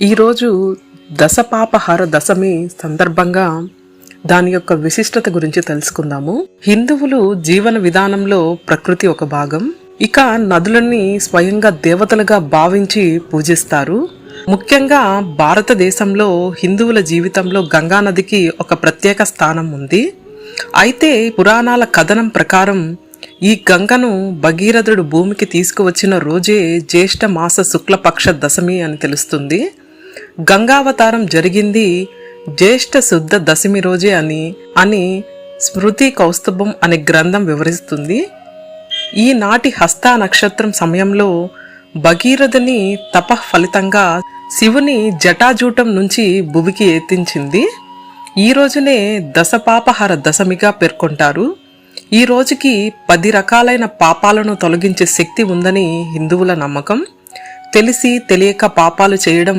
ఈరోజు దశపాపహార దశమి సందర్భంగా దాని యొక్క విశిష్టత గురించి తెలుసుకుందాము. హిందువులు జీవన విధానంలో ప్రకృతి ఒక భాగం. ఇక నదులని స్వయంగా దేవతలుగా భావించి పూజిస్తారు. ముఖ్యంగా భారతదేశంలో హిందువుల జీవితంలో గంగా నదికి ఒక ప్రత్యేక స్థానం ఉంది. అయితే పురాణాల కథనం ప్రకారం ఈ గంగను భగీరథుడు భూమికి తీసుకువచ్చిన రోజే జ్యేష్ఠ మాస శుక్లపక్ష దశమి అని తెలుస్తుంది. గంగావతారం జరిగింది జ్యేష్ఠ శుద్ధ దశమి రోజే అని అని స్మృతి కౌస్తభం అనే గ్రంథం వివరిస్తుంది. ఈనాటి హస్త నక్షత్రం సమయంలో భగీరథని తప ఫలితంగా శివుని జటాజూటం నుంచి భువికి ఎత్తించింది. ఈ రోజునే దశపాపహార దశమిగా పేర్కొంటారు. ఈ రోజుకి పది రకాలైన పాపాలను తొలగించే శక్తి ఉందని హిందువుల నమ్మకం. తెలిసి తెలియక పాపాలు చేయడం